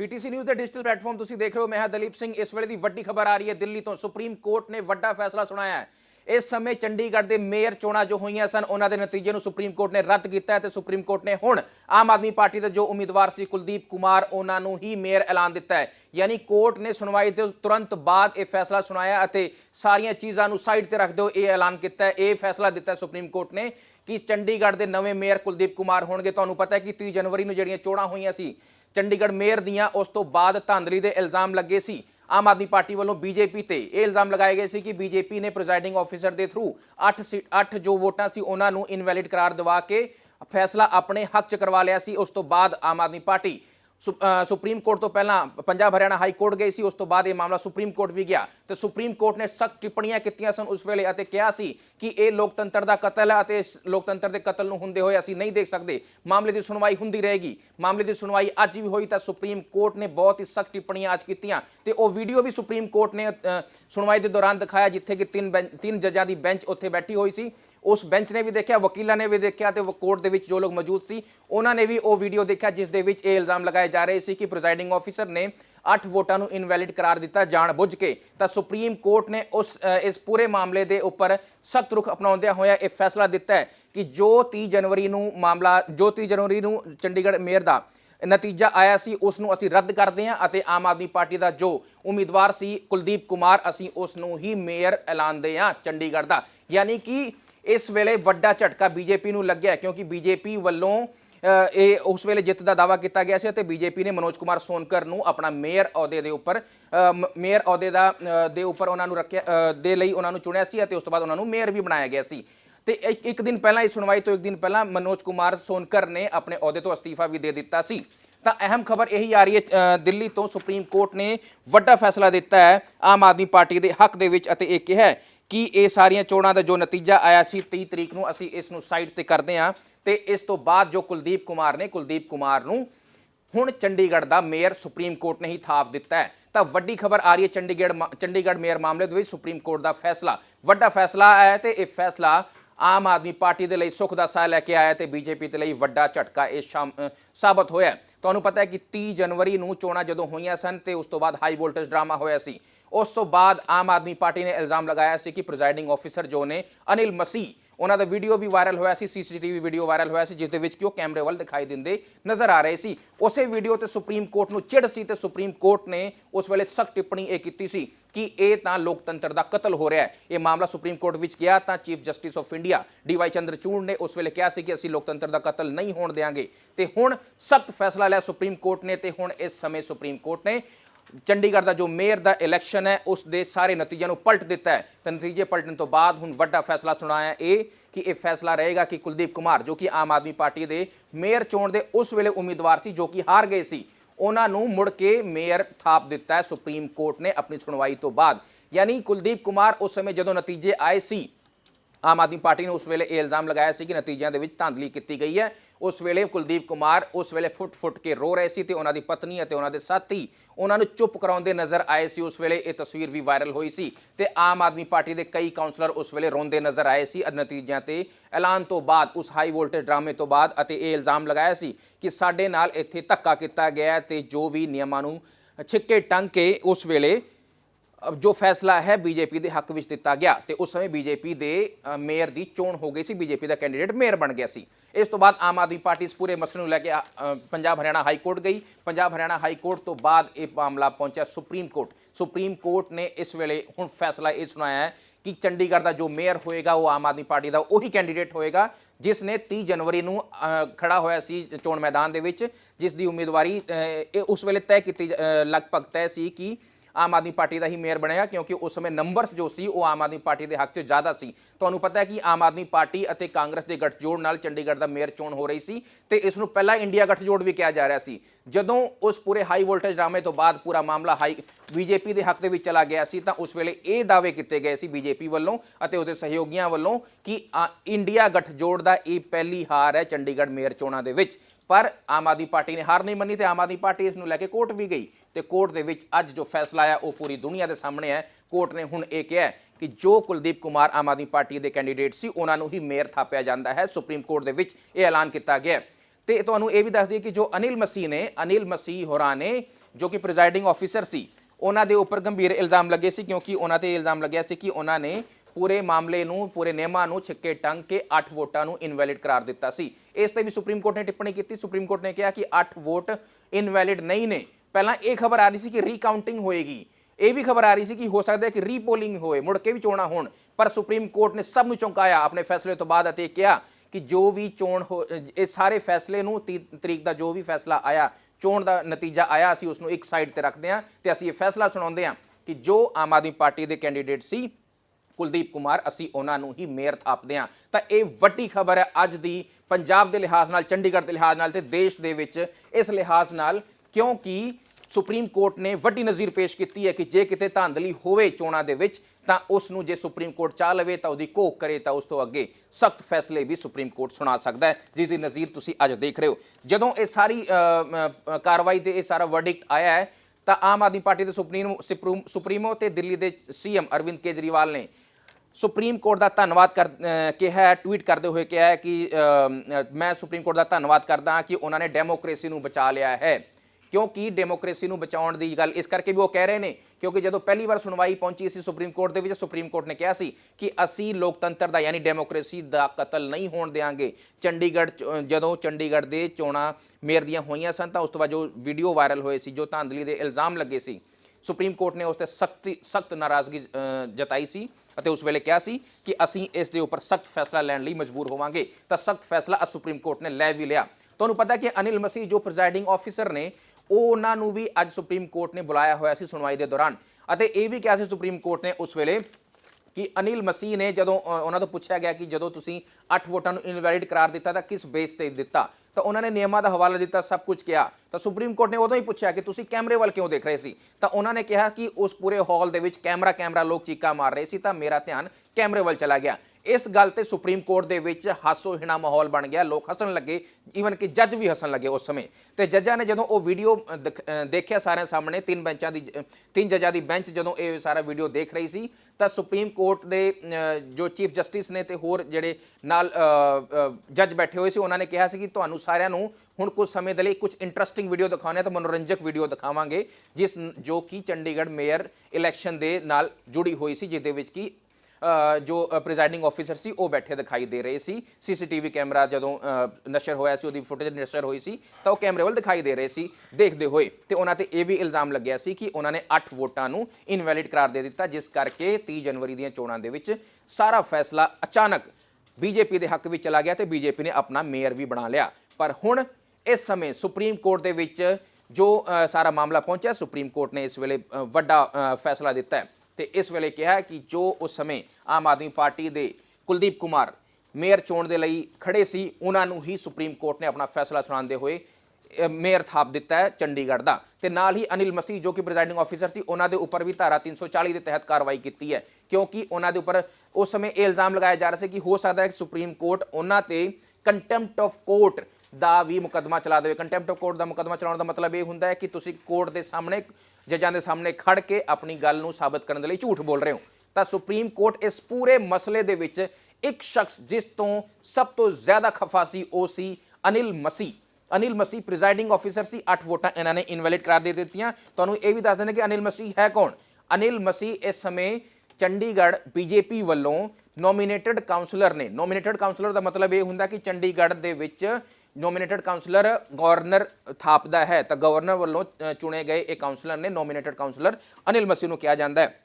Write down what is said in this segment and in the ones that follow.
PTC news ਦੇ digital platform ਤੁਸੀਂ ਦੇਖ ਰਹੇ ਹੋ, ਮੈਂ ਹਾਂ ਦਲੀਪ ਸਿੰਘ। ਇਸ ਵੇਲੇ ਦੀ ਵੱਡੀ ਖਬਰ ਆ ਰਹੀ ਹੈ ਦਿੱਲੀ ਤੋਂ। ਸੁਪਰੀਮ ਕੋਰਟ ਨੇ ਵੱਡਾ ਫੈਸਲਾ ਸੁਣਾਇਆ ਹੈ। ਇਸ ਸਮੇਂ ਚੰਡੀਗੜ੍ਹ ਦੇ ਮੇਅਰ ਚੋਣਾਂ ਜੋ ਹੋਈਆਂ ਸਨ, ਉਹਨਾਂ ਦੇ ਨਤੀਜੇ ਨੂੰ ਸੁਪਰੀਮ ਕੋਰਟ ਨੇ ਰੱਦ ਕੀਤਾ ਹੈ ਤੇ ਸੁਪਰੀਮ ਕੋਰਟ ਨੇ ਹੁਣ ਆਮ ਆਦਮੀ ਪਾਰਟੀ ਦੇ ਜੋ ਉਮੀਦਵਾਰ ਸੀ, ਕੁਲਦੀਪ ਕੁਮਾਰ, ਉਹਨਾਂ ਨੂੰ ਹੀ ਮੇਅਰ ਐਲਾਨ ਦਿੱਤਾ ਹੈ। ਯਾਨੀ ਕੋਰਟ ਨੇ ਸੁਣਵਾਈ ਦੇ ਤੁਰੰਤ ਬਾਅਦ ਇਹ ਫੈਸਲਾ ਸੁਣਾਇਆ ਅਤੇ ਸਾਰੀਆਂ ਚੀਜ਼ਾਂ ਨੂੰ ਸਾਈਡ ਤੇ ਰੱਖ ਦਿਓ ਇਹ ਐਲਾਨ ਕੀਤਾ ਹੈ। ਇਹ ਫੈਸਲਾ ਦਿੱਤਾ ਸੁਪਰੀਮ ਕੋਰਟ ਨੇ ਕਿ ਚੰਡੀਗੜ੍ਹ ਦੇ ਨਵੇਂ ਮੇਅਰ ਕੁਲਦੀਪ ਕੁਮਾਰ ਹੋਣਗੇ। ਤੁਹਾਨੂੰ ਪਤਾ ਹੈ ਕਿ 30 ਜਨਵਰੀ ਨੂੰ ਜਿਹੜੀਆਂ ਚੋਣਾਂ ਹੋਈਆਂ ਸੀ ਚੰਡੀਗੜ੍ਹ ਮੇਅਰ ਦੀਆਂ ਉਸ ਤੋਂ ਬਾਅਦ ਧਾਂਦਲੀ ਦੇ ਇਲਜ਼ਾਮ ਲੱਗੇ ਸੀ। ਆਮ ਆਦਮੀ ਪਾਰਟੀ ਵੱਲੋਂ ਬੀਜੇਪੀ ਤੇ ਇਹ ਇਲਜ਼ਾਮ ਲਗਾਏ ਗਏ ਸੀ ਕਿ ਬੀਜੇਪੀ ਨੇ ਪ੍ਰੈਜ਼ਾਈਡਿੰਗ ਆਫੀਸਰ ਦੇ ਥਰੂ 8 8 ਜੋ ਵੋਟਾਂ ਸੀ ਉਹਨਾਂ ਨੂੰ ਇਨਵੈਲਿਡ ਕਰਾਰ ਦਿਵਾ ਕੇ ਫੈਸਲਾ ਆਪਣੇ ਹੱਕ 'ਚ ਕਰਵਾ ਲਿਆ ਸੀ। ਉਸ ਤੋਂ ਬਾਅਦ Aam Aadmi party supreme court ਤੋਂ ਪਹਿਲਾਂ ਪੰਜਾਬ ਹਰਿਆਣਾ ਹਾਈ ਕੋਰਟ ਗਈ ਸੀ ਉਸ ਤੋਂ ਬਾਅਦ ਇਹ ਮਾਮਲਾ ਸੁਪਰੀਮ ਕੋਰਟ ਵੀ ਗਿਆ ਤੇ ਸੁਪਰੀਮ ਕੋਰਟ ਨੇ ਸਖਤ ਟਿੱਪਣੀਆਂ ਕੀਤੀਆਂ ਸਨ ਉਸ ਵੇਲੇ ਅਤੇ ਕਿਹਾ ਸੀ ਕਿ ਇਹ ਲੋਕਤੰਤਰ ਦਾ ਕਤਲ ਹੈ ਅਤੇ ਇਸ ਲੋਕਤੰਤਰ ਦੇ ਕਤਲ ਨੂੰ ਹੁੰਦੇ ਹੋਏ ਅਸੀਂ ਨਹੀਂ ਦੇਖ ਸਕਦੇ ਮਾਮਲੇ ਦੀ ਸੁਣਵਾਈ ਹੁੰਦੀ ਰਹੇਗੀ ਮਾਮਲੇ ਦੀ ਸੁਣਵਾਈ ਅੱਜ ਵੀ ਹੋਈ ਤਾਂ ਸੁਪਰੀਮ ਕੋਰਟ ਨੇ ਬਹੁਤ ਹੀ ਸਖਤ ਟਿੱਪਣੀਆਂ ਅੱਜ ਕੀਤੀਆਂ ਤੇ ਉਹ ਵੀਡੀਓ ਵੀ ਸੁਪਰੀਮ ਕੋਰਟ ਨੇ ਸੁਣਵਾਈ ਦੇ ਦੌਰਾਨ ਦਿਖਾਇਆ ਜਿੱਥੇ ਕਿ ਤਿੰਨ ਬੈਂਚ- ਤਿੰਨ ਜੱਜਾਂ ਦੀ ਬੈਂਚ ਉੱਥੇ ਬੈਠੀ ਹੋਈ ਸੀ ਉਸ ਬੈਂਚ ਨੇ ਵੀ ਦੇਖਿਆ, ਵਕੀਲਾਂ ਨੇ ਵੀ ਦੇਖਿਆ ਤੇ ਕੋਰਟ ਦੇ ਵਿੱਚ ਜੋ ਲੋਕ ਮੌਜੂਦ ਸੀ, ਉਹਨਾਂ ਨੇ ਵੀ ਉਹ ਵੀਡੀਓ ਦੇਖਿਆ ਜਿਸ ਦੇ ਵਿੱਚ ਇਹ ਇਲਜ਼ਾਮ ਲਗਾਏ ਜਾ ਰਹੇ ਸੀ ਕਿ ਪ੍ਰੈਜ਼ਾਈਡਿੰਗ ਆਫੀਸਰ ਨੇ 8 ਵੋਟਾਂ ਨੂੰ ਇਨਵੈਲਿਡ ਕਰਾਰ ਦਿੱਤਾ ਜਾਣ ਬੁੱਝ ਕੇ। ਤਾਂ ਸੁਪਰੀਮ ਕੋਰਟ ਨੇ ਉਸ ਇਸ ਪੂਰੇ ਮਾਮਲੇ ਦੇ ਉੱਪਰ ਸਖਤ ਰੁਖ ਅਪਣਾਉਂਦਿਆਂ ਹੋਇਆ ਇਹ ਫੈਸਲਾ ਦਿੱਤਾ ਹੈ ਕਿ ਜੋ 30 ਜਨਵਰੀ ਨੂੰ ਮਾਮਲਾ, ਜੋ 30 ਜਨਵਰੀ ਨੂੰ ਚੰਡੀਗੜ੍ਹ ਮੇਅਰ ਦਾ ਨਤੀਜਾ ਆਇਆ ਸੀ, ਉਸ ਨੂੰ ਅਸੀਂ ਰੱਦ ਕਰਦੇ ਹਾਂ ਅਤੇ ਆਮ ਆਦਮੀ ਪਾਰਟੀ ਦਾ ਜੋ ਉਮੀਦਵਾਰ ਸੀ ਕੁਲਦੀਪ ਕੁਮਾਰ, ਅਸੀਂ ਉਸ ਨੂੰ ਹੀ ਮੇਅਰ ਐਲਾਨਦੇ ਹਾਂ ਚੰਡੀਗੜ੍ਹ ਦਾ। ਯਾਨੀ ਕਿ ਇਸ ਵੇਲੇ ਵੱਡਾ ਝਟਕਾ ਬੀਜੇਪੀ ਨੂੰ ਲੱਗਿਆ ਹੈ, ਕਿਉਂਕਿ ਬੀਜੇਪੀ ਵੱਲੋਂ ਇਹ ਉਸ ਵੇਲੇ ਜਿੱਤ ਦਾ ਦਾਵਾ ਕੀਤਾ ਗਿਆ ਸੀ ਅਤੇ ਬੀਜੇਪੀ ਨੇ ਮਨੋਜ ਕੁਮਾਰ ਸੋਨਕਰ ਨੂੰ ਆਪਣਾ ਮੇਅਰ ਅਹੁਦੇ ਦੇ ਉੱਪਰ ਮੇਅਰ ਅਹੁਦੇ ਦਾ ਦੇ ਉੱਪਰ ਉਹਨਾਂ ਨੂੰ ਰੱਖਿਆ ਦੇ ਲਈ ਉਹਨਾਂ ਨੂੰ ਚੁਣਿਆ ਸੀ ਅਤੇ ਉਸ ਤੋਂ ਬਾਅਦ ਉਹਨਾਂ ਨੂੰ ਮੇਅਰ ਵੀ ਬਣਾਇਆ ਗਿਆ ਸੀ। ਤੇ ਇੱਕ ਦਿਨ ਪਹਿਲਾਂ, ਇਸ ਸੁਣਵਾਈ ਤੋਂ ਇੱਕ ਦਿਨ ਪਹਿਲਾਂ ਮਨੋਜ ਕੁਮਾਰ ਸੋਨਕਰ ਨੇ ਆਪਣੇ ਅਹੁਦੇ ਤੋਂ ਅਸਤੀਫਾ ਵੀ ਦੇ ਦਿੱਤਾ ਸੀ। ਤਾਂ ਅਹਿਮ ਖਬਰ ਇਹੀ ਆ ਰਹੀ ਹੈ ਦਿੱਲੀ ਤੋਂ ਸੁਪਰੀਮ ਕੋਰਟ ਨੇ ਵੱਡਾ ਫੈਸਲਾ ਦਿੱਤਾ ਹੈ, ਆਮ ਆਦਮੀ ਪਾਰਟੀ ਦੇ ਹੱਕ ਦੇ ਵਿੱਚ ਅਤੇ ਇਹ ਕਿਹਾ ਕਿ ਇਹ ਸਾਰੀਆਂ ਚੋਣਾਂ ਦਾ ਜੋ ਨਤੀਜਾ ਆਇਆ ਸੀ 30 ਤਰੀਕ ਨੂੰ ਅਸੀਂ ਇਸ ਨੂੰ ਸਾਈਡ ਤੇ ਕਰਦੇ ਹਾਂ ਤੇ ਇਸ ਤੋਂ ਬਾਅਦ ਜੋ ਕੁਲਦੀਪ ਕੁਮਾਰ ਨੇ, ਕੁਲਦੀਪ ਕੁਮਾਰ ਨੂੰ ਹੁਣ ਚੰਡੀਗੜ੍ਹ ਦਾ ਮੇਅਰ ਸੁਪਰੀਮ ਕੋਰਟ ਨੇ ਹੀ ਥਾਪ ਦਿੱਤਾ ਹੈ। ਤਾਂ ਵੱਡੀ ਖਬਰ ਆ ਰਹੀ ਹੈ ਚੰਡੀਗੜ੍ਹ ਮਾ- ਚੰਡੀਗੜ੍ਹ ਮੇਅਰ ਮਾਮਲੇ ਦੇ ਵਿੱਚ ਸੁਪਰੀਮ ਕੋਰਟ ਦਾ ਫੈਸਲਾ। ਵੱਡਾ ਫੈਸਲਾ ਆਇਆ ਹੈ ਤੇ ਇਹ ਫੈਸਲਾ ਆਮ ਆਦਮੀ ਪਾਰਟੀ ਦੇ ਲਈ ਸੁੱਖ ਦਾ ਸਾਹ ਲੈ ਕੇ ਆਇਆ ਤੇ ਬੀਜੇਪੀ ਦੇ ਲਈ ਵੱਡਾ ਝਟਕਾ ਇਹ ਸ਼ਾਮ- ਸਾਬਤ ਹੋਇਆ ਤੁਹਾਨੂੰ ਪਤਾ ਹੈ ਕਿ 30 ਜਨਵਰੀ ਨੂੰ ਚੋਣਾਂ ਜਦੋਂ ਹੋਈਆਂ ਸਨ ਤੇ ਉਸ ਤੋਂ ਬਾਅਦ ਹਾਈ ਵੋਲਟੇਜ ਡਰਾਮਾ ਹੋਇਆ ਸੀ। ਉਸ ਤੋਂ ਬਾਅਦ ਆਮ ਆਦਮੀ ਪਾਰਟੀ ਨੇ ਇਲਜ਼ਾਮ ਲਗਾਇਆ ਸੀ ਕਿ ਪ੍ਰੈਜ਼ਾਈਡਿੰਗ ਆਫੀਸਰ ਜੋ ਨੇ ਅਨਿਲ ਮਸੀਹ ਉਹਨਾਂ ਦਾ ਵੀਡੀਓ ਵੀ ਵਾਇਰਲ ਹੋਇਆ ਸੀ ਸੀਸੀਟੀਵੀ ਵੀਡੀਓ ਵਾਇਰਲ ਹੋਇਆ ਸੀ ਜਿਸ ਦੇ ਵਿੱਚ ਕਿ ਉਹ ਕੈਮਰੇ ਵੱਲ ਦਿਖਾਈ ਦਿੰਦੇ ਨਜ਼ਰ ਆ ਰਹੇ ਸੀ। ਉਸੇ ਵੀਡੀਓ ਤੇ ਸੁਪਰੀਮ ਕੋਰਟ ਨੂੰ ਚਿੜ ਸੀ ਤੇ ਸੁਪਰੀਮ ਕੋਰਟ ਨੇ ਉਸ ਵੇਲੇ ਸਖਤ ਟਿੱਪਣੀ ਇਹ ਕੀਤੀ ਸੀ ਕਿ ਇਹ ਤਾਂ ਲੋਕਤੰਤਰ ਦਾ ਕਤਲ ਹੋ ਰਿਹਾ ਹੈ। ਇਹ ਮਾਮਲਾ ਸੁਪਰੀਮ ਕੋਰਟ ਵਿੱਚ ਗਿਆ ਤਾਂ chief justice of India DY Chandrachud ਨੇ ਉਸ ਵੇਲੇ ਕਿਹਾ ਸੀ ਕਿ ਅਸੀਂ ਲੋਕਤੰਤਰ ਦਾ ਕਤਲ ਨਹੀਂ ਹੋਣ ਦੇਵਾਂਗੇ ਤੇ ਹੁਣ ਸਖਤ ਫੈਸਲਾ ਲਿਆ ਸੁਪਰੀਮ ਕੋਰਟ ਨੇ ਤੇ ਹੁਣ ਇਸ ਸਮੇਂ ਸੁਪਰੀਮ ਕੋਰਟ ਨੇ। ਚੰਡੀਗੜ੍ਹ ਦਾ ਜੋ ਮੇਅਰ ਦਾ ਇਲੈਕਸ਼ਨ ਹੈ, ਉਸ ਦੇ ਸਾਰੇ ਨਤੀਜਿਆਂ ਨੂੰ ਪਲਟ ਦਿੱਤਾ ਹੈ। ਤੇ ਨਤੀਜੇ ਪਲਟਣ ਤੋਂ ਬਾਅਦ ਹੁਣ ਵੱਡਾ ਫੈਸਲਾ ਸੁਣਾਇਆ ਇਹ ਕਿ ਇਹ ਫੈਸਲਾ ਰਹੇਗਾ ਕਿ ਕੁਲਦੀਪ ਕੁਮਾਰ, ਜੋ ਕਿ ਆਮ ਆਦਮੀ ਪਾਰਟੀ ਦੇ ਮੇਅਰ ਚੋਣ ਦੇ ਉਸ ਵੇਲੇ ਉਮੀਦਵਾਰ ਸੀ, ਜੋ ਕਿ ਹਾਰ ਗਏ ਸੀ, ਉਹਨਾਂ ਨੂੰ ਮੁੜ ਕੇ ਮੇਅਰ ਥਾਪ ਦਿੱਤਾ ਹੈ। ਸੁਪਰੀਮ ਕੋਰਟ ਨੇ ਆਪਣੀ ਸੁਣਵਾਈ ਤੋਂ ਬਾਅਦ। ਯਾਨੀ ਕੁਲਦੀਪ ਕੁਮਾਰ ਉਸ ਸਮੇਂ ਜਦੋਂ ਨਤੀਜੇ ਆਏ ਸੀ ਆਮ ਆਦਮੀ ਪਾਰਟੀ ਨੇ ਉਸ ਵੇਲੇ ਇਹ ਇਲਜ਼ਾਮ ਲਗਾਇਆ ਸੀ ਕਿ ਨਤੀਜਿਆਂ ਦੇ ਵਿੱਚ ਧਾਂਦਲੀ ਕੀਤੀ ਗਈ ਹੈ। ਉਸ ਵੇਲੇ ਕੁਲਦੀਪ ਕੁਮਾਰ ਉਸ ਵੇਲੇ ਫੁੱਟ-ਫੁੱਟ ਕੇ ਰੋ ਰਹੇ ਸੀ ਤੇ ਉਹਨਾਂ ਦੀ ਪਤਨੀ ਅਤੇ ਉਹਨਾਂ ਦੇ ਸਾਥੀ ਉਹਨਾਂ ਨੂੰ ਚੁੱਪ ਕਰਾਉਂਦੇ ਨਜ਼ਰ ਆਏ ਸੀ। ਉਸ ਵੇਲੇ ਇਹ ਤਸਵੀਰ ਵੀ ਵਾਇਰਲ ਹੋਈ ਸੀ ਤੇ ਆਮ ਆਦਮੀ ਪਾਰਟੀ ਦੇ ਕਈ ਕਾਉਂਸਲਰ ਉਸ ਵੇਲੇ ਰੋਂਦੇ ਨਜ਼ਰ ਆਏ ਸੀ। ਨਤੀਜਿਆਂ ਤੇ ਐਲਾਨ ਤੋਂ ਬਾਅਦ, ਉਸ ਹਾਈ ਵੋਲਟੇਜ ਡਰਾਮੇ ਤੋਂ ਬਾਅਦ ਅਤੇ ਇਹ ਇਲਜ਼ਾਮ ਲਗਾਇਆ ਸੀ ਕਿ ਸਾਡੇ ਨਾਲ ਇੱਥੇ ਧੱਕਾ ਕੀਤਾ ਗਿਆ ਹੈ ਤੇ ਜੋ ਵੀ ਨਿਯਮਾਂ ਨੂੰ ਛਿੱਕੇ ਟੰਗ ਕੇ ਉਸ ਵੇਲੇ ਜੋ ਫੈਸਲਾ ਹੈ ਬੀਜੇਪੀ ਦੇ ਹੱਕ ਵਿੱਚ ਦਿੱਤਾ ਗਿਆ ਤੇ ਉਸ ਸਮੇਂ ਬੀਜੇਪੀ ਦੇ ਮੇਅਰ ਦੀ ਚੋਣ ਹੋ ਗਈ ਸੀ ਬੀਜੇਪੀ ਦਾ ਕੈਂਡੀਡੇਟ ਮੇਅਰ ਬਣ ਗਿਆ ਸੀ। ਇਸ ਤੋਂ ਬਾਅਦ ਆਮ ਆਦਮੀ ਪਾਰਟੀ ਇਸ ਪੂਰੇ ਮਸਲੇ ਨੂੰ ਲੈ ਕੇ ਪੰਜਾਬ ਹਰਿਆਣਾ ਹਾਈ ਕੋਰਟ ਗਈ। ਪੰਜਾਬ ਹਰਿਆਣਾ ਹਾਈ ਕੋਰਟ ਤੋਂ ਬਾਅਦ ਇਹ ਮਾਮਲਾ ਪਹੁੰਚਿਆ ਸੁਪਰੀਮ ਕੋਰਟ। ਸੁਪਰੀਮ ਕੋਰਟ ਨੇ ਇਸ ਵੇਲੇ ਹੁਣ ਫੈਸਲਾ ਇਹ ਸੁਣਾਇਆ ਹੈ ਕਿ ਚੰਡੀਗੜ੍ਹ ਦਾ ਜੋ ਮੇਅਰ ਹੋਏਗਾ ਉਹ ਆਮ ਆਦਮੀ ਪਾਰਟੀ ਦਾ ਉਹੀ ਕੈਂਡੀਡੇਟ ਹੋਏਗਾ ਜਿਸ ਨੇ 30 ਜਨਵਰੀ ਨੂੰ ਅ, ਖੜਾ ਹੋਇਆ ਸੀ ਚੋਣ ਮੈਦਾਨ ਦੇ ਵਿੱਚ ਜਿਸ ਦੀ ਉਮੀਦਵਾਰੀ ਇਹ ਉਸ ਵੇਲੇ ਤੈਅ ਕੀਤੀ ਲਗਭਗ ਤੈਅ ਸੀ ਕਿ ਆਮ ਆਦਮੀ ਪਾਰਟੀ ਦਾ ਹੀ ਮੇਅਰ ਬਣੇਗਾ ਕਿਉਂਕਿ ਉਸ ਸਮੇਂ ਨੰਬਰਸ ਜੋ ਸੀ ਉਹ ਆਮ ਆਦਮੀ ਪਾਰਟੀ ਦੇ ਹੱਕ 'ਚ ਜ਼ਿਆਦਾ ਸੀ। ਤੁਹਾਨੂੰ ਪਤਾ ਹੈ ਕਿ ਆਮ ਆਦਮੀ ਪਾਰਟੀ ਅਤੇ ਕਾਂਗਰਸ ਦੇ ਗੱਠਜੋੜ ਨਾਲ ਚੰਡੀਗੜ੍ਹ ਦਾ ਮੇਅਰ ਚੋਣ ਹੋ ਰਹੀ ਸੀ ਤੇ ਇਸ ਨੂੰ ਪਹਿਲਾਂ ਇੰਡੀਆ ਗੱਠਜੋੜ ਵੀ ਕਿਹਾ ਜਾ ਰਿਹਾ ਸੀ। ਜਦੋਂ ਉਸ ਪੂਰੇ ਹਾਈ ਵੋਲਟੇਜ ਡਰਾਮੇ ਤੋਂ ਬਾਅਦ ਪੂਰਾ ਮਾਮਲਾ ਹਾਈ ਬੀਜੇਪੀ ਦੇ ਹੱਕ ਦੇ ਵਿੱਚ ਚਲਾ ਗਿਆ ਸੀ ਤਾਂ ਉਸ ਵੇਲੇ ਇਹ ਦਾਅਵੇ ਕੀਤੇ ਗਏ ਸੀ ਬੀਜੇਪੀ ਵੱਲੋਂ ਅਤੇ ਉਹਦੇ ਸਹਿਯੋਗੀਆਂ ਵੱਲੋਂ ਕਿ ਆ, ਇੰਡੀਆ ਗੱਠਜੋੜ ਦਾ ਇਹ ਪਹਿਲੀ ਹਾਰ ਹੈ ਚੰਡੀਗੜ੍ਹ ਮੇਅਰ ਚੋਣਾਂ ਦੇ ਵਿੱਚ। ਪਰ ਆਮ ਆਦਮੀ ਪਾਰਟੀ ਨੇ ਹਾਰ ਨਹੀਂ ਮੰਨੀ ਤੇ ਆਮ ਆਦਮੀ ਪਾਰਟੀ ਇਸ ਨੂੰ ਲੈ ਕੇ ਕੋਰਟ ਵੀ ਗਈ। ਤੇ ਕੋਰਟ ਦੇ ਵਿੱਚ ਅੱਜ ਜੋ ਫੈਸਲਾ ਆਇਆ, ਉਹ ਪੂਰੀ ਦੁਨੀਆ ਦੇ ਸਾਹਮਣੇ ਹੈ। ਕੋਰਟ ਨੇ ਹੁਣ ਇਹ ਕਿਹਾ ਕਿ ਜੋ ਕੁਲਦੀਪ ਕੁਮਾਰ ਆਮ ਆਦਮੀ ਪਾਰਟੀ ਦੇ ਕੈਂਡੀਡੇਟ ਸੀ, ਉਹਨਾਂ ਨੂੰ ਹੀ ਮੇਅਰ ਥਾਪਿਆ ਜਾਂਦਾ ਹੈ। ਸੁਪਰੀਮ ਕੋਰਟ ਦੇ ਵਿੱਚ ਇਹ ਐਲਾਨ ਕੀਤਾ ਗਿਆ ਹੈ। ਤੇ ਤੁਹਾਨੂੰ ਇਹ ਵੀ ਦੱਸ ਦਈਏ ਕਿ ਜੋ ਅਨਿਲ ਮਸੀਹ ਨੇ, ਅਨਿਲ ਮਸੀਹ ਹੋਰਾਂ ਨੇ, ਜੋ ਕਿ ਪ੍ਰੀਜ਼ਾਈਡਿੰਗ ਆਫੀਸਰ ਸੀ, ਉਹਨਾਂ ਦੇ ਉੱਪਰ ਗੰਭੀਰ ਇਲਜ਼ਾਮ ਲੱਗੇ ਸੀ, ਕਿਉਂਕਿ ਉਹਨਾਂ ਤੇ ਇਲਜ਼ਾਮ ਲੱਗਿਆ ਸੀ ਕਿ ਉਹਨਾਂ ਨੇ ਪੂਰੇ ਮਾਮਲੇ ਨੂੰ, ਪੂਰੇ ਨਿਯਮਾਂ ਨੂੰ ਛਿੱਕੇ ਟੰਗ ਕੇ 8 ਵੋਟਾਂ ਨੂੰ ਇਨਵੈਲਿਡ ਕਰਾਰ ਦਿੱਤਾ ਸੀ। ਇਸ ਤੇ ਵੀ ਸੁਪਰੀਮ ਕੋਰਟ ਨੇ ਟਿੱਪਣੀ ਕੀਤੀ। ਸੁਪਰੀਮ ਕੋਰਟ ਨੇ ਕਿਹਾ ਕਿ 8 ਵੋਟ ਇਨਵੈਲਿਡ ਨਹੀਂ ਨੇ। ਪਹਿਲਾਂ ਇਹ ਖਬਰ ਆ ਰਹੀ ਸੀ ਕਿ ਰੀਕਾਊਂਟਿੰਗ ਹੋਏਗੀ। ਇਹ ਵੀ ਖਬਰ ਆ ਰਹੀ ਸੀ ਕਿ ਹੋ ਸਕਦਾ ਹੈ ਕਿ ਰੀਪੋਲਿੰਗ ਹੋਏ, ਮੁੜ ਕੇ ਵੀ ਚੋਣਾਂ ਹੋਣ। ਪਰ ਸੁਪਰੀਮ ਕੋਰਟ ਨੇ ਸਭ ਨੂੰ ਚੌਂਕਾਇਆ, ਆਪਣੇ ਫੈਸਲੇ ਤੋਂ ਬਾਅਦ ਅਤੇ ਕਿਹਾ ਕਿ ਜੋ ਵੀ ਚੋਣ ਹੋ- ਇਹ ਸਾਰੇ ਫੈਸਲੇ ਨੂੰ 30 ਤਰੀਕ ਦਾ ਜੋ ਵੀ ਫੈਸਲਾ ਆਇਆ, ਚੋਣ ਦਾ ਨਤੀਜਾ ਆਇਆ, ਅਸੀਂ ਉਸ ਨੂੰ ਇੱਕ ਸਾਈਡ ਤੇ ਰੱਖਦੇ ਹਾਂ ਤੇ ਅਸੀਂ ਇਹ ਫੈਸਲਾ ਸੁਣਾਉਂਦੇ ਹਾਂ ਕਿ ਜੋ ਆਮ ਆਦਮੀ ਪਾਰਟੀ ਦੇ ਕੈਂਡੀਡੇਟ ਸੀ, ਕੁਲਦੀਪ ਕੁਮਾਰ, ਅਸੀਂ ਉਹਨਾਂ ਨੂੰ ਹੀ ਮੇਅਰ ਥਾਪਦੇ ਹਾਂ। ਤਾਂ ਇਹ ਵੱਡੀ ਖਬਰ ਹੈ ਅੱਜ ਦੀ ਪੰਜਾਬ ਦੇ ਲਿਹਾਜ਼ ਨਾਲ, ਚੰਡੀਗੜ੍ਹ ਦੇ ਲਿਹਾਜ਼ ਨਾਲ ਤੇ ਦੇਸ਼ ਦੇ ਵਿੱਚ ਇਸ ਲਿਹਾਜ਼ ਨਾਲ ਕਿਉਂਕਿ ਸੁਪਰੀਮ ਕੋਰਟ ਨੇ ਵੱਡੀ ਨਜ਼ੀਰ ਪੇਸ਼ ਕੀਤੀ ਹੈ ਕਿ ਜੇ ਕਿਤੇ ਧਾਂਦਲੀ ਹੋਵੇ ਚੋਣਾਂ ਦੇ ਵਿੱਚ, ਤਾਂ ਉਸ ਨੂੰ ਜੇ ਸੁਪਰੀਮ ਕੋਰਟ ਚਾਹ ਲਵੇ, ਤਾਂ ਉਹਦੀ ਘੋਖ ਕਰੇ, ਤਾਂ ਉਸ ਤੋਂ ਅੱਗੇ ਸਖਤ ਫੈਸਲੇ ਵੀ ਸੁਪਰੀਮ ਕੋਰਟ ਸੁਣਾ ਸਕਦਾ ਹੈ, ਜਿਸ ਦੀ ਨਜ਼ੀਰ ਤੁਸੀਂ ਅੱਜ ਦੇਖ ਰਹੇ ਹੋ। ਜਦੋਂ ਇਹ ਸਾਰੀ ਕਾਰਵਾਈ ਤੇ ਇਹ ਸਾਰਾ ਵਰਡਿਕਟ ਆਇਆ ਹੈ, ਤਾਂ ਆਮ ਆਦਮੀ ਪਾਰਟੀ ਦੇ ਸੁਪਰੀਮ ਸੁਪਰੀਮ- ਸੁਪਰੀਮੋ ਤੇ ਦਿੱਲੀ ਦੇ ਸੀਐਮ ਅਰਵਿੰਦ ਕੇਜਰੀਵਾਲ ਨੇ ਸੁਪਰੀਮ ਕੋਰਟ ਦਾ ਧੰਨਵਾਦ ਕਰ ਕਿਹਾ ਹੈ, ਟਵੀਟ ਕਰਦੇ ਹੋਏ ਕਿਹਾ ਹੈ ਕਿ ਮੈਂ ਸੁਪਰੀਮ ਕੋਰਟ ਦਾ ਧੰਨਵਾਦ ਕਰਦਾ ਹਾਂ ਕਿ ਉਹਨਾਂ ਨੇ ਡੈਮੋਕ੍ਰੇਸੀ ਨੂੰ ਬਚਾ ਲਿਆ ਹੈ। ਕਿਉਂਕਿ ਡੈਮੋਕ੍ਰੇਸੀ ਨੂੰ ਬਚਾਉਣ ਦੀ ਗੱਲ ਇਸ ਕਰਕੇ ਵੀ ਉਹ ਕਹਿ ਰਹੇ ਨੇ, ਕਿਉਂਕਿ ਜਦੋਂ ਪਹਿਲੀ ਵਾਰ ਸੁਣਵਾਈ ਪਹੁੰਚੀ ਸੀ ਸੁਪਰੀਮ ਕੋਰਟ ਦੇ ਵਿੱਚ, ਸੁਪਰੀਮ ਕੋਰਟ ਨੇ ਕਿਹਾ ਸੀ ਕਿ ਅਸੀਂ ਲੋਕਤੰਤਰ ਦਾ ਯਾਨੀ ਡੈਮੋਕ੍ਰੇਸੀ ਦਾ ਕਤਲ ਨਹੀਂ ਹੋਣ ਦੇਵਾਂਗੇ ਚੰਡੀਗੜ੍ਹ ਚ- ਜਦੋਂ ਚੰਡੀਗੜ੍ਹ ਦੇ ਚੋਣਾਂ ਮੇਅਰ ਦੀਆਂ ਹੋਈਆਂ ਸਨ, ਤਾਂ ਉਸ ਤੋਂ ਬਾਅਦ ਜੋ ਵੀਡੀਓ ਵਾਇਰਲ ਹੋਏ ਸੀ, ਜੋ ਧਾਂਦਲੀ ਦੇ ਇਲਜ਼ਾਮ ਲੱਗੇ ਸੀ, ਸੁਪਰੀਮ ਕੋਰਟ ਨੇ ਉਸ ਤੇ ਸਖਤੀ, ਸਖਤ ਨਾਰਾਜ਼ਗੀ ਜਤਾਈ ਸੀ ਅਤੇ ਉਸ ਵੇਲੇ ਕਿਹਾ ਸੀ ਕਿ ਅਸੀਂ ਇਸ ਦੇ ਉੱਪਰ ਸਖਤ ਫੈਸਲਾ ਲੈਣ ਲਈ ਮਜਬੂਰ ਹੋਵਾਂਗੇ। ਤਾਂ ਸਖਤ ਫੈਸਲਾ ਅੱਜ ਸੁਪਰੀਮ ਕੋਰਟ ਨੇ ਲੈ ਵੀ ਲਿਆ। ਤੁਹਾਨੂੰ ਪਤਾ ਕਿ ਅਨਿਲ ਮਸੀਹ ਜੋ ਪ੍ਰੀਜ਼ਾਈਡਿੰਗ ਆਫੀਸਰ ਨੇ ਉਹ ਉਹਨਾਂ ਨੂੰ ਵੀ ਅੱਜ ਸੁਪਰੀਮ ਕੋਰਟ ਨੇ ਬੁਲਾਇਆ ਹੋਇਆ ਸੀ ਸੁਣਵਾਈ ਦੇ ਦੌਰਾਨ। ਅਤੇ ਇਹ ਵੀ ਕਿਹਾ ਸੀ ਸੁਪਰੀਮ ਕੋਰਟ ਨੇ ਉਸ ਵੇਲੇ ਕਿ ਅਨਿਲ ਮਸੀਹ ਨੇ ਜਦੋਂ ਉਹਨਾਂ ਤੋਂ ਪੁੱਛਿਆ ਗਿਆ ਕਿ ਜਦੋਂ ਤੁਸੀਂ 8 ਵੋਟਾਂ ਨੂੰ ਇਨਵੈਲਿਡ ਕਰਾਰ ਦਿੱਤਾ ਤਾਂ ਕਿਸ ਬੇਸ ਤੇ ਦਿੱਤਾ, ਤਾਂ ਉਹਨਾਂ ਨੇ ਨਿਯਮਾਂ ਦਾ ਹਵਾਲਾ ਦਿੱਤਾ, ਸਭ ਕੁਝ ਕਿਹਾ। ਤਾਂ ਸੁਪਰੀਮ ਕੋਰਟ ਨੇ ਉਦੋਂ ਹੀ ਪੁੱਛਿਆ ਕਿ ਤੁਸੀਂ ਕੈਮਰੇ ਵੱਲ ਕਿਉਂ ਦੇਖ ਰਹੇ ਸੀ? ਤਾਂ ਉਹਨਾਂ ਨੇ ਕਿਹਾ ਕਿ ਉਸ ਪੂਰੇ ਹਾਲ ਦੇ ਵਿੱਚ ਕੈਮਰਾ ਕੈਮਰਾ ਲੋਕ ਚੀਕਾ ਮਾਰ ਰਹੇ ਸੀ, ਤਾਂ ਮੇਰਾ ਧਿਆਨ ਕੈਮਰੇ ਵੱਲ ਚਲਾ ਗਿਆ। ਇਸ ਗੱਲ ਤੇ ਸੁਪਰੀਮ ਕੋਰਟ ਦੇ ਵਿੱਚ ਹਾਸੋ ਹਿਣਾ ਮਾਹੌਲ ਬਣ ਗਿਆ। ਲੋਕ ਹੱਸਣ ਲੱਗੇ ਈਵਨ ਕਿ ਜੱਜ ਵੀ ਹੱਸਣ ਲੱਗੇ ਉਸ ਸਮੇਂ। ਤੇ ਜੱਜਾਂ ਨੇ ਜਦੋਂ ਉਹ ਵੀਡੀਓ ਦਿਖ- ਦੇਖਿਆ ਸਾਰਿਆਂ ਸਾਹਮਣੇ, ਤਿੰਨ ਬੈਂਚਾਂ ਦੀ ਜ- ਤਿੰਨ ਜੱਜਾਂ ਦੀ ਬੈਂਚ ਜਦੋਂ ਇਹ ਸਾਰਾ ਵੀਡੀਓ ਦੇਖ ਰਹੀ ਸੀ, ਤਾਂ ਸੁਪਰੀਮ ਕੋਰਟ ਦੇ ਜੋ ਚੀਫ ਜਸਟਿਸ ਨੇ ਤੇ ਹੋਰ ਜਿਹੜੇ ਨਾਲ ਜੱਜ ਬੈਠੇ ਹੋਏ ਸੀ, ਉਹਨਾਂ ਨੇ ਕਿਹਾ ਸੀ ਕਿ ਤੁਹਾਨੂੰ ਸਾਰਿਆਂ ਨੂੰ ਹੁਣ ਕੁਝ ਸਮੇਂ ਦੇ ਲਈ ਕੁਝ ਇੰਟਰਸਟਿੰਗ ਵੀਡੀਓ ਦਿਖਾਉਣੇ ਤਾਂ ਮਨੋਰੰਜਕ ਵੀਡੀਓ ਦਿਖਾਵਾਂਗੇ, ਜਿਸ ਜੋ ਕਿ ਚੰਡੀਗੜ੍ਹ ਮੇਅਰ ਇਲੈਕਸ਼ਨ ਦੇ ਨਾਲ ਜੁੜੀ ਹੋਈ ਸੀ, ਜਿਹਦੇ ਵਿੱਚ ਕਿ ਜੋ ਪ੍ਰੀਜ਼ਾਈਡਿੰਗ ਆਫੀਸਰ ਸੀ, ਉਹ ਬੈਠੇ ਦਿਖਾਈ ਦੇ ਰਹੇ ਸੀ। ਸੀਸੀਟੀਵੀ ਕੈਮਰਾ ਜਦੋਂ ਨਸ਼ਰ ਹੋਇਆ ਸੀ, ਉਹਦੀ ਫੁਟੇਜ ਨਸ਼ਰ ਹੋਈ ਸੀ, ਤਾਂ ਉਹ ਕੈਮਰੇ ਵੱਲ ਦਿਖਾਈ ਦੇ ਰਹੇ ਸੀ, ਦੇਖਦੇ ਹੋਏ। ਤੇ ਉਹਨਾਂ ਤੇ ਇਹ ਵੀ ਇਲਜ਼ਾਮ ਲੱਗਿਆ ਸੀ ਕਿ ਉਹਨਾਂ ਨੇ 8 ਵੋਟਾਂ ਨੂੰ ਇਨਵੈਲਿਡ ਕਰਾਰ ਦੇ ਦਿੱਤਾ, ਜਿਸ ਕਰਕੇ 30 ਜਨਵਰੀ ਦੀਆਂ ਚੋਣਾਂ ਦੇ ਵਿੱਚ ਸਾਰਾ ਫੈਸਲਾ ਅਚਾਨਕ ਬੀਜੇਪੀ ਦੇ ਹੱਕ ਵਿੱਚ ਚਲਾ ਗਿਆ ਤੇ ਬੀਜੇਪੀ ਨੇ ਆਪਣਾ ਮੇਅਰ ਵੀ ਬਣਾ ਲਿਆ। ਪਰ ਹੁਣ ਇਸ ਸਮੇਂ ਸੁਪਰੀਮ ਕੋਰਟ ਦੇ ਵਿੱਚ ਜੋ ਸਾਰਾ ਮਾਮਲਾ ਪਹੁੰਚਿਆ, ਸੁਪਰੀਮ ਕੋਰਟ ਨੇ ਇਸ ਵੇਲੇ ਵੱਡਾ ਫੈਸਲਾ ਦਿੱਤਾ ਹੈ। ਤੇ ਇਸ ਵੇਲੇ ਕਿਹਾ ਕਿ ਜੋ ਉਸ ਸਮੇਂ ਆਮ ਆਦਮੀ ਪਾਰਟੀ ਦੇ ਕੁਲਦੀਪ ਕੁਮਾਰ ਮੇਅਰ ਚੋਣ ਦੇ ਲਈ ਖੜੇ ਸੀ, ਉਹਨਾਂ ਨੂੰ ਹੀ ਸੁਪਰੀਮ ਕੋਰਟ ਨੇ ਆਪਣਾ ਫੈਸਲਾ ਸੁਣਾਉਂਦੇ ਹੋਏ ਮੇਅਰ ਥਾਪ ਦਿੱਤਾ ਹੈ ਚੰਡੀਗੜ੍ਹ ਦਾ। ਤੇ ਨਾਲ ਹੀ ਅਨਿਲ ਮਸੀਹ, ਜੋ ਕਿ ਪ੍ਰੀਜ਼ਾਈਡਿੰਗ ਆਫੀਸਰ ਸੀ, ਉਹਨਾਂ ਦੇ ਉੱਪਰ ਵੀ ਧਾਰਾ 340 ਦੇ ਤਹਿਤ ਕਾਰਵਾਈ ਕੀਤੀ ਹੈ, ਕਿਉਂਕਿ ਉਹਨਾਂ ਦੇ ਉੱਪਰ ਉਸ ਸਮੇਂ ਇਹ ਇਲਜ਼ਾਮ ਲਗਾਇਆ ਜਾ ਰਿਹਾ ਸੀ ਕਿ ਹੋ ਸਕਦਾ ਹੈ ਕਿ ਸੁਪਰੀਮ ਕੋਰਟ ਉਹਨਾਂ ਤੇ ਕੰਟੈਂਪਟ ਆਫ ਕੋਰਟ ਦਾ ਵੀ ਮੁਕੱਦਮਾ ਚਲਾ ਦੇਵੇ। ਕੰਟੈਂਪਟ ਆਫ ਕੋਰਟ ਦਾ ਮੁਕੱਦਮਾ ਚਲਾਉਣ ਦਾ ਮਤਲਬ ਇਹ ਹੁੰਦਾ ਹੈ ਕਿ ਤੁਸੀਂ ਕੋਰਟ ਦੇ ਸਾਹਮਣੇ ਜੱਜਾਂ ਦੇ ਸਾਹਮਣੇ ਖੜ ਕੇ ਆਪਣੀ ਗੱਲ ਨੂੰ ਸਾਬਤ ਕਰਨ ਦੇ ਲਈ ਝੂਠ ਬੋਲ ਰਹੇ ਹੋ। ਤਾਂ ਸੁਪਰੀਮ ਕੋਰਟ ਇਸ ਪੂਰੇ ਮਸਲੇ ਦੇ ਵਿੱਚ ਇੱਕ ਸ਼ਖਸ ਜਿਸ ਤੋਂ ਸਭ ਤੋਂ ਜ਼ਿਆਦਾ ਖਫਾ ਸੀ, ਉਹ ਸੀ ਅਨਿਲ ਮਸੀ। ਅਨਿਲ ਮਸੀ ਪ੍ਰੀਜ਼ਾਈਡਿੰਗ ਆਫੀਸਰ ਸੀ 8 ਵੋਟਾਂ ਇਹਨਾਂ ਨੇ ਇਨਵੈਲਿਡ ਕਰਾ ਦੇ ਦਿੱਤੀਆਂ। ਤੁਹਾਨੂੰ ਇਹ ਵੀ ਦੱਸ ਦਿੰਦੇ ਕਿ ਅਨਿਲ ਮਸੀ ਹੈ ਕੌਣ? ਅਨਿਲ ਮਸੀ ਇਸ ਸਮੇਂ ਚੰਡੀਗੜ੍ਹ ਬੀਜੇਪੀ ਵੱਲੋਂ ਨੋਮੀਨੇਟਡ ਕਾਉਂਸਲਰ ਨੇ। ਨੋਮੀਨੇਟਡ ਕਾਉਂਸਲਰ ਦਾ ਮਤਲਬ ਇਹ ਹੁੰਦਾ ਕਿ ਚੰਡੀਗੜ੍ਹ ਦੇ ਵਿੱਚ ਨੋਮੀਨੇਟਡ ਕਾਉਂਸਲਰ ਗਵਰਨਰ ਥਾਪਦਾ ਹੈ ਤਾਂ ਗਵਰਨਰ ਵੱਲੋਂ ਚੁਣੇ ਗਏ ਇਹ ਕਾਉਂਸਲਰ ਨੇ ਨੋਮੀਨੇਟਡ ਕਾਉਂਸਲਰ ਅਨਿਲ ਮਸੀਹ ਨੂੰ ਕਿਹਾ ਜਾਂਦਾ ਹੈ।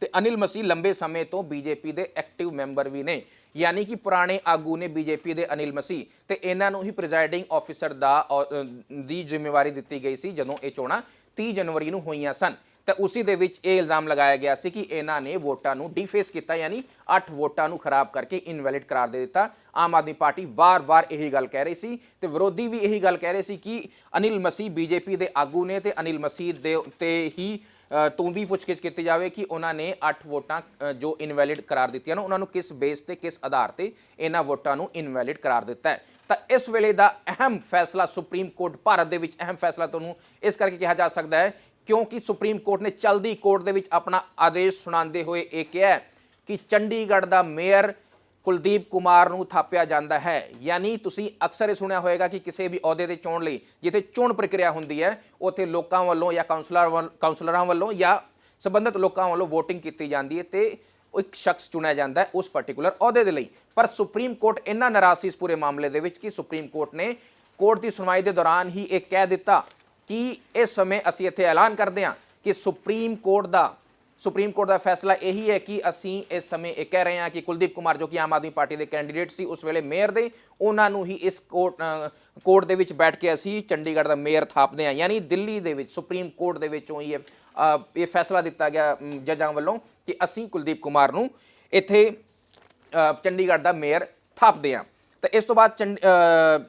ਤੇ ਅਨਿਲ ਮਸੀਹ ਲੰਬੇ ਸਮੇਂ ਤੋਂ ਬੀਜੇਪੀ ਦੇ ਐਕਟਿਵ ਮੈਂਬਰ ਵੀ ਨੇ। ਯਾਨੀ ਕਿ ਪੁਰਾਣੇ ਆਗੂ ਨੇ ਬੀਜੇਪੀ ਦੇ ਅਨਿਲ ਮਸੀਹ। ਤੇ ਇਹਨਾਂ ਨੂੰ ਹੀ ਪ੍ਰੀਜ਼ਾਈਡਿੰਗ ਆਫੀਸਰ ਦਾ ਅ, ਦੀ ਜ਼ਿੰਮੇਵਾਰੀ ਦਿੱਤੀ ਗਈ ਸੀ ਜਦੋਂ ਇਹ ਚੋਣਾਂ 30 ਜਨਵਰੀ ਨੂੰ ਹੋਈਆਂ ਸਨ। ਤਾਂ ਉਸੇ ਦੇ ਵਿੱਚ ਇਹ ਇਲਜ਼ਾਮ ਲਗਾਇਆ ਗਿਆ ਸੀ ਕਿ ਇਹਨਾਂ ਨੇ ਵੋਟਾਂ ਨੂੰ ਡੀਫੇਸ ਕੀਤਾ, ਯਾਨੀ 8 ਵੋਟਾਂ ਨੂੰ ਖਰਾਬ ਕਰਕੇ ਇਨਵੈਲਿਡ ਕਰਾਰ ਦੇ ਦਿੱਤਾ। ਆਮ ਆਦਮੀ ਪਾਰਟੀ ਵਾਰ-ਵਾਰ ਇਹੀ ਗੱਲ ਕਹਿ ਰਹੀ ਸੀ ਤੇ ਵਿਰੋਧੀ ਵੀ ਇਹੀ ਗੱਲ ਕਹਿ ਰਹੇ ਸੀ ਕਿ ਅਨਿਲ ਮਸੀਹ ਬੀਜੇਪੀ ਦੇ ਆਗੂ ਨੇ ਤੇ ਅਨਿਲ ਮਸੀਹ ਦੇ ਉੱਤੇ ਹੀ ਤੋਂ ਵੀ ਪੁੱਛਗਿੱਛ ਕੀਤੀ ਜਾਵੇ ਕਿ ਉਹਨਾਂ ਨੇ 8 ਵੋਟਾਂ ਜੋ ਇਨਵੈਲਿਡ ਕਰਾਰ ਦਿੱਤੀਆਂ ਨੇ, ਉਹਨਾਂ ਨੂੰ ਕਿਸ ਬੇਸ ਤੇ, ਕਿਸ ਆਧਾਰ ਤੇ ਇਹਨਾਂ ਵੋਟਾਂ ਨੂੰ ਇਨਵੈਲਿਡ ਕਰਾਰ ਦਿੱਤਾ ਹੈ। ਤਾਂ ਇਸ ਵੇਲੇ ਦਾ ਅਹਿਮ ਫੈਸਲਾ ਸੁਪਰੀਮ ਕੋਰਟ, ਭਾਰਤ ਦੇ ਵਿੱਚ ਅਹਿਮ ਫੈਸਲਾ ਤੁਹਾਨੂੰ ਇਸ ਕਰਕੇ ਕਿਹਾ ਜਾ ਸਕਦਾ ਹੈ ਕਿਉਂਕਿ ਸੁਪਰੀਮ ਕੋਰਟ ਨੇ ਚਲਦੀ ਕੋਰਟ ਦੇ ਵਿੱਚ ਆਪਣਾ ਆਦੇਸ਼ ਸੁਣਾਉਂਦੇ ਹੋਏ ਇਹ ਕਿਹਾ ਕਿ ਚੰਡੀਗੜ੍ਹ ਦਾ ਮੇਅਰ ਕੁਲਦੀਪ ਕੁਮਾਰ ਨੂੰ ਥਾਪਿਆ ਜਾਂਦਾ ਹੈ। ਯਾਨੀ ਤੁਸੀਂ ਅਕਸਰ ਇਹ ਸੁਣਿਆ ਹੋਵੇਗਾ ਕਿ ਕਿਸੇ ਵੀ ਅਹੁਦੇ ਦੇ ਚੋਣ ਲਈ ਜਿੱਥੇ ਚੋਣ ਪ੍ਰਕਿਰਿਆ ਹੁੰਦੀ ਹੈ, ਉੱਥੇ ਲੋਕਾਂ ਵੱਲੋਂ ਜਾਂ ਕਾਉਂਸਲਰ ਵੱਲ- ਕਾਉਂਸਲਰਾਂ ਵੱਲੋਂ ਜਾਂ ਸੰਬੰਧਿਤ ਲੋਕਾਂ ਵੱਲੋਂ VOTING ਕੀਤੀ ਜਾਂਦੀ ਹੈ ਤੇ ਇੱਕ ਸ਼ਖਸ ਚੁਣਿਆ ਜਾਂਦਾ ਹੈ ਉਸ ਪਾਰਟਿਕੂਲਰ ਅਹੁਦੇ ਦੇ ਲਈ। ਪਰ ਸੁਪਰੀਮ ਕੋਰਟ ਇੰਨਾ ਨਾਰਾਜ਼ ਸੀ ਇਸ ਪੂਰੇ ਮਾਮਲੇ ਦੇ ਵਿੱਚ ਕਿ ਸੁਪਰੀਮ ਕੋਰਟ ਨੇ ਕੋਰਟ ਦੀ ਸੁਣਵਾਈ ਦੇ ਦੌਰਾਨ ਹੀ ਇਹ ਕਹਿ ਦਿੱਤਾ ਕਿ ਇਸ ਸਮੇਂ ਅਸੀਂ ਇੱਥੇ ਐਲਾਨ ਕਰਦੇ ਹਾਂ ਕਿ ਸੁਪਰੀਮ ਕੋਰਟ ਦਾ, ਸੁਪਰੀਮ ਕੋਰਟ ਦਾ ਫੈਸਲਾ ਇਹੀ ਹੈ ਕਿ ਅਸੀਂ ਇਸ ਸਮੇਂ ਇਹ ਕਹਿ ਰਹੇ ਹਾਂ ਕਿ ਕੁਲਦੀਪ ਕੁਮਾਰ ਜੋ ਕਿ ਆਮ ਆਦਮੀ ਪਾਰਟੀ ਦੇ ਕੈਂਡੀਡੇਟ ਸੀ ਉਸ ਵੇਲੇ ਮੇਅਰ ਦੇ, ਉਹਨਾਂ ਨੂੰ ਹੀ ਇਸ ਕੋਰਟ ਕੋਰਟ ਦੇ ਵਿੱਚ ਬੈਠ ਕੇ ਅਸੀਂ ਚੰਡੀਗੜ੍ਹ ਦਾ ਮੇਅਰ ਥਾਪਦੇ ਹਾਂ। ਯਾਨੀ ਦਿੱਲੀ ਦੇ ਵਿੱਚ, ਸੁਪਰੀਮ ਕੋਰਟ ਦੇ ਵਿੱਚੋਂ ਹੀ ਇਹ ਇਹ ਫੈਸਲਾ ਦਿੱਤਾ ਗਿਆ ਜੱਜਾਂ ਵੱਲੋਂ ਕਿ ਅਸੀਂ ਕੁਲਦੀਪ ਕੁਮਾਰ ਨੂੰ ਇੱਥੇ ਚੰਡੀਗੜ੍ਹ ਦਾ ਮੇਅਰ ਥਾਪਦੇ ਹਾਂ। ਤਾਂ ਇਸ ਤੋਂ ਬਾਅਦ ਚੰਡ-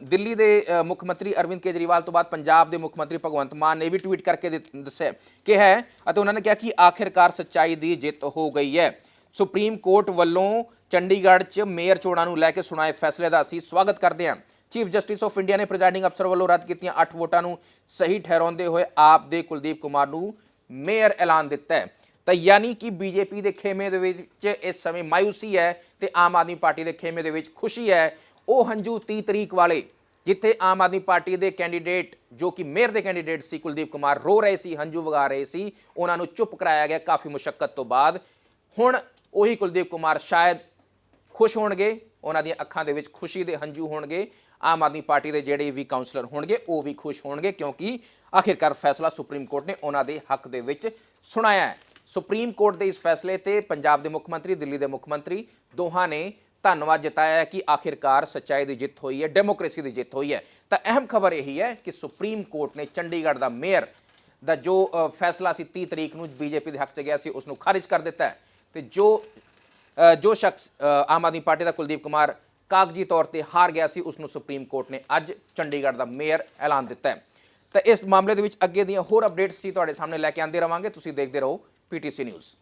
ਦਿੱਲੀ ਦੇ ਮੁੱਖ ਮੰਤਰੀ ਅਰਵਿੰਦ ਕੇਜਰੀਵਾਲ ਤੋਂ ਬਾਅਦ ਪੰਜਾਬ ਦੇ ਮੁੱਖ ਮੰਤਰੀ ਭਗਵੰਤ ਮਾਨ ਨੇ ਵੀ ਟਵੀਟ ਕਰਕੇ ਦੱਸਿਆ ਕਿ ਹੈ ਅਤੇ ਉਹਨਾਂ ਨੇ ਕਿਹਾ ਕਿ ਆਖਿਰਕਾਰ ਸੱਚਾਈ ਦੀ ਜਿੱਤ ਹੋ ਗਈ ਹੈ। ਸੁਪਰੀਮ ਕੋਰਟ ਵੱਲੋਂ ਚੰਡੀਗੜ੍ਹ 'ਚ ਮੇਅਰ ਚੋਣਾਂ ਨੂੰ ਲੈ ਕੇ ਸੁਣਾਏ ਫੈਸਲੇ ਦਾ ਅਸੀਂ ਸਵਾਗਤ ਕਰਦੇ ਹਾਂ। ਚੀਫ ਜਸਟਿਸ ਆਫ ਇੰਡੀਆ ਨੇ ਪ੍ਰੈਜ਼ਾਈਡਿੰਗ ਅਫਸਰ ਵੱਲੋਂ ਰੱਦ ਕੀਤੀਆਂ 8 ਵੋਟਾਂ ਨੂੰ ਸਹੀ ਠਹਿਰਾਉਂਦੇ ਹੋਏ ਆਪ ਦੇ ਕੁਲਦੀਪ ਕੁਮਾਰ ਨੂੰ ਮੇਅਰ ਐਲਾਨ ਦਿੱਤਾ ਹੈ। ਤਾਂ ਯਾਨੀ ਕਿ ਬੀਜੇਪੀ ਦੇ ਖੇਮੇ ਦੇ ਵਿੱਚ ਇਸ ਸਮੇਂ ਮਾਇੂਸੀ ਹੈ ਤੇ ਆਮ ਆਦਮੀ ਪਾਰਟੀ ਦੇ ਖੇਮੇ ਦੇ ਵਿੱਚ ਖੁਸ਼ੀ ਹੈ ਉਹ ਹੰਝੂ 30 ਤਰੀਕ ਵਾਲੇ, ਜਿੱਥੇ ਆਮ ਆਦਮੀ ਪਾਰਟੀ ਦੇ ਕੈਂਡੀਡੇਟ, ਜੋ ਕਿ ਮੇਅਰ ਦੇ ਕੈਂਡੀਡੇਟ ਸੀ, ਕੁਲਦੀਪ ਕੁਮਾਰ ਰੋ ਰਹੇ ਸੀ, ਹੰਝੂ ਵਗਾ ਰਹੇ ਸੀ, ਉਹਨਾਂ ਨੂੰ ਚੁੱਪ ਕਰਾਇਆ ਗਿਆ ਕਾਫੀ ਮੁਸ਼ਕਲ ਤੋਂ ਬਾਅਦ। ਹੁਣ ਉਹੀ ਕੁਲਦੀਪ ਕੁਮਾਰ ਸ਼ਾਇਦ ਖੁਸ਼ ਹੋਣਗੇ, ਉਹਨਾਂ ਦੀਆਂ ਅੱਖਾਂ ਦੇ ਵਿੱਚ ਖੁਸ਼ੀ ਦੇ ਹੰਝੂ ਹੋਣਗੇ, ਆਮ ਆਦਮੀ ਪਾਰਟੀ ਦੇ ਜਿਹੜੇ ਵੀ ਕਾਉਂਸਲਰ ਹੋਣਗੇ, ਉਹ ਵੀ ਖੁਸ਼ ਹੋਣਗੇ, ਕਿਉਂਕਿ ਆਖਿਰਕਾਰ ਫੈਸਲਾ ਸੁਪਰੀਮ ਕੋਰਟ ਨੇ ਉਹਨਾਂ ਦੇ ਹੱਕ ਦੇ ਵਿੱਚ ਸੁਣਾਇਆ ਹੈ। ਸੁਪਰੀਮ ਕੋਰਟ ਦੇ ਇਸ ਫੈਸਲੇ ਤੇ ਪੰਜਾਬ ਦੇ ਮੁੱਖ ਮੰਤਰੀ, ਦਿੱਲੀ ਦੇ ਮੁੱਖ ਮੰਤਰੀ ਦੋਹਾਂ ਨੇ ਧੰਨਵਾਦ ਜਤਾਇਆ ਕਿ ਆਖਿਰਕਾਰ ਸੱਚਾਈ ਦੀ ਜਿੱਤ ਹੋਈ ਹੈ, ਡੈਮੋਕ੍ਰੇਸੀ ਦੀ ਜਿੱਤ ਹੋਈ ਹੈ। ਤਾਂ ਅਹਿਮ ਖਬਰ ਇਹੀ ਹੈ ਕਿ ਸੁਪਰੀਮ ਕੋਰਟ ਨੇ ਚੰਡੀਗੜ੍ਹ ਦਾ ਮੇਅਰ ਦਾ ਜੋ ਫੈਸਲਾ ਸੀ 30 ਤਰੀਕ ਨੂੰ ਬੀਜੇਪੀ ਦੇ ਹੱਕ 'ਚ ਗਿਆ ਸੀ ਉਸ ਨੂੰ ਖਾਰਿਜ ਕਰ ਦਿੱਤਾ ਹੈ। ਤੇ ਜੋ ਜੋ ਸ਼ਖਸ ਆਮ ਆਦਮੀ ਪਾਰਟੀ ਦਾ ਕੁਲਦੀਪ ਕੁਮਾਰ ਕਾਗਜ਼ੀ ਤੌਰ ਤੇ ਹਾਰ ਗਿਆ ਸੀ ਉਸ ਨੂੰ ਸੁਪਰੀਮ ਕੋਰਟ ਨੇ ਅੱਜ ਚੰਡੀਗੜ੍ਹ ਦਾ ਮੇਅਰ ਐਲਾਨ ਦਿੱਤਾ ਹੈ। ਤਾਂ ਇਸ ਮਾਮਲੇ ਦੇ ਵਿੱਚ ਅੱਗੇ ਦੀਆਂ ਹੋਰ ਅਪਡੇਟਸ ਸੀ ਤੁਹਾਡੇ ਸਾਹਮਣੇ ਲੈ ਕੇ ਆਂਦੇ ਰਵਾਂਗੇ। ਤੁਸੀਂ ਦੇਖਦੇ ਰਹੋ ਪੀਟੀਸੀ ਨਿਊਜ਼।